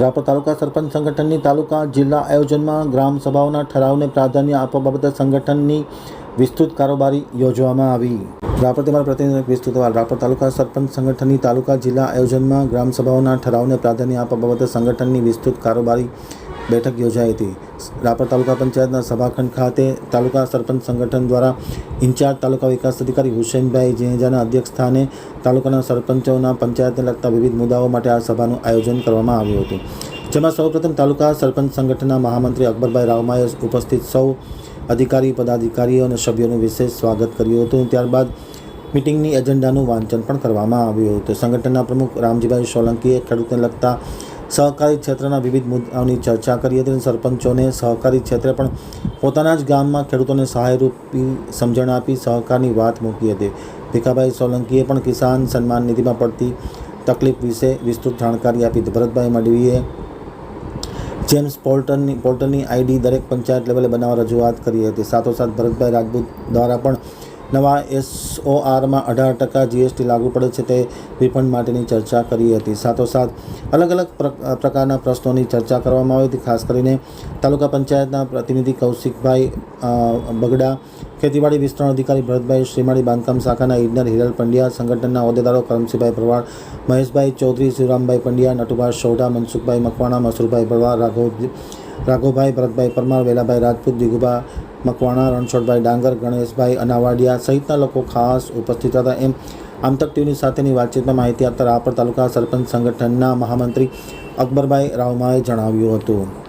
રાપર તાલુકા સરપંચ સંગઠનની તાલુકા જિલ્લા આયોજનમાં ગ્રામ સભાઓના ઠરાવને પ્રાધાન્ય આપવા બાબતે સંગઠનની વિસ્તૃત કારોબારી યોજવામાં આવી. રાપર તમારા પ્રતિનિધિ વિસ્તૃત રાપર તાલુકા સરપંચ સંગઠનની તાલુકા જિલ્લા આયોજનમાં ગ્રામ સભાઓના ઠરાવને પ્રાધાન્ય આપવા બાબતે સંગઠનની વિસ્તૃત કારોબારી બેઠક યોજાઈ હતી. રાપર તાલુકા પંચાયતના સભાખંડ ખાતે તાલુકા સરપંચ સંગઠન દ્વારા ઇન્ચાર્જ તાલુકા વિકાસ અધિકારી હુસેનભાઈ જેજાના અધ્યક્ષ સ્થાને તાલુકાના સરપંચોના પંચાયતને લગતા વિવિધ મુદ્દાઓ માટે આ સભાનું આયોજન કરવામાં આવ્યું હતું. જેમાં સૌપ્રથમ તાલુકા સરપંચ સંગઠનના મહામંત્રી અકબરભાઈ રાવમાએ ઉપસ્થિત સૌ અધિકારી, પદાધિકારીઓ અને સભ્યોનું વિશેષ સ્વાગત કર્યું હતું. ત્યારબાદ મિટિંગની એજન્ડાનું વાંચન પણ કરવામાં આવ્યું હતું. સંગઠનના પ્રમુખ રામજીભાઈ સોલંકીએ ખેડૂતને લગતા સહકારી ક્ષેત્રના વિવિધ મુદ્દાઓની ચર્ચા કરી હતી અને સરપંચોને સહકારી ક્ષેત્રે પણ પોતાના જ ગામમાં ખેડૂતોને સહાયરૂપી સમજણ આપી સહકારની વાત મૂકી હતી. ભીખાભાઈ સોલંકીએ પણ કિસાન સન્માન નિધિમાં પડતી તકલીફ વિશે વિસ્તૃત જાણકારી આપી. હતી ભરતભાઈ મડવીએ જેમ્સ પોર્ટલની પોર્ટલની આઈડી દરેક પંચાયત લેવલે બનાવવા રજૂઆત કરી હતી. સાથોસાથ ભરતભાઈ રાજપૂત દ્વારા પણ નવા એસઓઆરમાં અઢાર ટકા જીએસટી લાગુ પડે છે તે રિફંડ માટેની ચર્ચા કરી હતી. સાથોસાથ અલગ અલગ પ્ર- પ્રકારના પ્રશ્નોની ચર્ચા કરવામાં આવી હતી. ખાસ કરીને તાલુકા પંચાયતના પ્રતિનિધિ કૌશિકભાઈ બગડા, ખેતીવાડી વિસ્તરણ અધિકારી ભરતભાઈ શ્રીમાળી, બાંધકામ શાખાના ઇજનેર હિરલ પંડ્યા, સંગઠનના હોદ્દેદારો કરમસિંહભાઈ ભરવાડ, મહેશભાઈ ચૌધરી, શિવરામભાઈ પંડ્યા નટુભા સોઢા, મનસુખભાઈ મકવાણા, મસુરભાઈ ભરવાડ, રાઘવ, રાઘવભાઈ ભરતભાઈ પરમાર, વેલાભાઈ રાજપૂત, દિગુભા મકવાણા, રણછોડભાઈ ડાંગર, ગણેશભાઈ અનાવાડિયા સહિતના લોકો ખાસ ઉપસ્થિત હતા. એમ આમતક ટીવીની સાથેની વાતચીતમાં માહિતી આપતા રાપર તાલુકા સરપંચ સંગઠનના મહામંત્રી અકબરભાઈ રાવમાએ જણાવ્યું હતું.